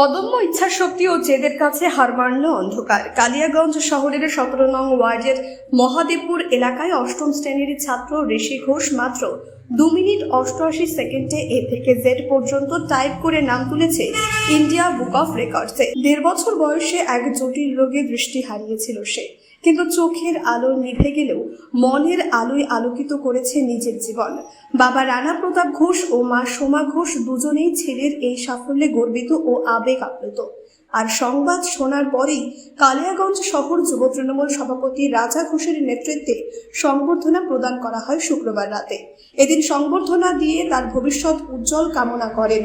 অদম্য ইচ্ছাশক্তি ও জেদের কাছে হার মানল অন্ধকার। কালিয়াগঞ্জ শহরের সতেরো নং ওয়ার্ডের মহাদেবপুর এলাকায় অষ্টম শ্রেণির ছাত্র ঋষি ঘোষ মাত্র দু মিনিট অষ্টআশি সেকেন্ডে এ থেকে জেড পর্যন্ত টাইপ করে নাম তুলেছে ইন্ডিয়া বুক অফ রেকর্ডসে। দেড় বছর বয়সে এক জটিল রোগে দৃষ্টি হারিয়েছিল সে। কিন্তু চোখের আলো নিভে গেলেও মনের আলোয় আলোকিত করেছে নিজের জীবন। বাবা রানা প্রতাপ ঘোষ ও মা সোমা ঘোষ দুজনেই ছেলের এই সাফল্যে গর্বিত ও আবেগ আপ্লুত। আর সংবাদ শোনার পরেই কালিয়াগঞ্জ শহর যুব তৃণমূল সভাপতি রাজা ঘোষের নেতৃত্বে সংবর্ধনা প্রদান করা হয় শুক্রবার রাতে। এদিন সংবর্ধনা দিয়ে তার ভবিষ্যৎ উজ্জ্বল কামনা করেন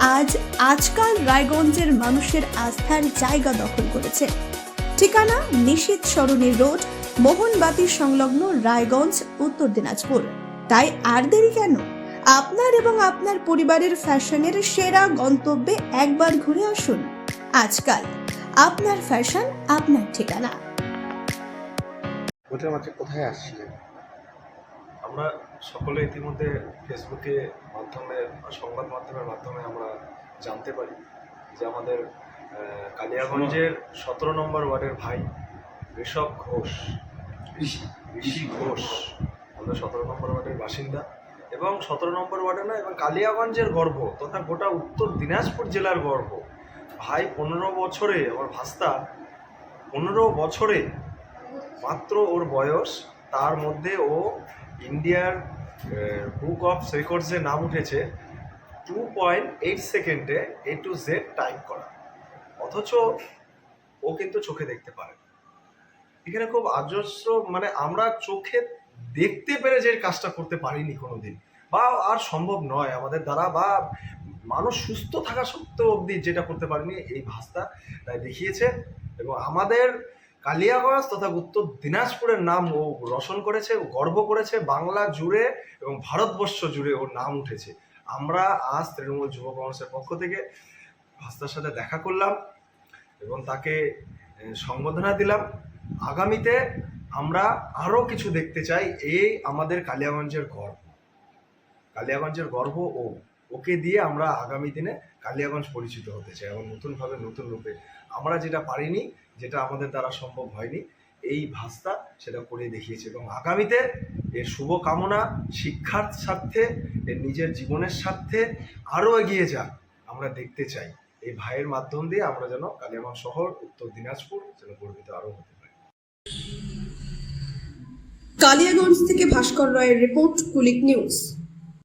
আজ আজকাল রায়গঞ্জের মানুষের আস্থার জায়গা দখল করেছে। ঠিকানা নিশীত সরণি রোড, মোহনবাতি সংলগ্ন রায়গঞ্জ, উত্তর দিনাজপুর। তাই আর দেরি কেন? আপনার এবং আপনার পরিবারের ফ্যাশনের সেরা গন্তব্যে একবার ঘুরে আসুন। আজকাল আপনার ফ্যাশন, আপনার ঠিকানা। কোথায় আসছিলেন? আমরা সকলে ইতিমধ্যে ফেসবুকে মাধ্যমে বা সংবাদ মাধ্যমের মাধ্যমে আমরা জানতে পারি যে আমাদের কালিয়াগঞ্জের সতেরো নম্বর ওয়ার্ডের ভাই ঋষভ ঘোষ। ঋষি ঘোষ। আমাদের সতেরো নম্বর ওয়ার্ডের বাসিন্দা এবং সতেরো নম্বর ওয়ার্ডে না এবং কালিয়াগঞ্জের গর্ব তথা গোটা উত্তর দিনাজপুর জেলার গর্ব। ভাই পনেরো বছরে আমার ভাস্তা পনেরো বছরে মাত্র ওর বয়স তার মধ্যে ও ইন্ডিয়ার বুক অফ রেকর্ডসে নাম উঠেছে টু পয়েন্ট এইট সেকেন্ডে এ টু জেড টাইপ করা। অথচ ও কিন্তু চোখে দেখতে পারে এখানে খুব আজস্র মানে আমরা চোখে দেখতে পেরে যে কাজটা করতে পারিনি কোনোদিন, বা আর সম্ভব নয়। আমাদের দ্বারা বা মানুষ সুস্থ থাকা সত্ত্বেও অবধি যেটা করতে পারেনি, এই ভাস্তা তাই দেখিয়েছে। এবং আমাদের কালিয়াগঞ্জ তথা উত্তর দিনাজপুরের নাম ও রোশন করেছে, ও গর্ব করেছে, বাংলা জুড়ে এবং ভারতবর্ষ জুড়ে ওর নাম উঠেছে। আমরা আজ তৃণমূল যুব কংগ্রেসের পক্ষ থেকে ভাস্তার সাথে দেখা করলাম এবং তাকে সম্বোধনা দিলাম। আগামীতে আমরা আরও কিছু দেখতে চাই, এই আমাদের কালিয়াগঞ্জের গর্ব। কালিয়াগঞ্জের গর্ব ও ওকে দিয়ে আমরা আগামী দিনে কালিয়াগঞ্জ পরিচিত হতে চাই এবং নতুনভাবে নতুন রূপে। আমরা যেটা পারিনি যেটা আমাদের দ্বারা সম্ভব হয়নি, এই ভাস্তা সেটা করে দেখিয়েছে এবং আগামীতে এর শুভ কামনা শিক্ষার স্বার্থে, এর নিজের জীবনের স্বার্থে আরও এগিয়ে যাক আমরা দেখতে চাই। এই ভাইয়ের মাধ্যম দিয়ে আমরা যেন কালিয়াগঞ্জ শহর, উত্তর দিনাজপুর যেন গর্বিত আরও হতে পারি। কালিয়াগঞ্জ থেকে ভাস্কর রায়ের রিপোর্ট কুলিক নিউজ।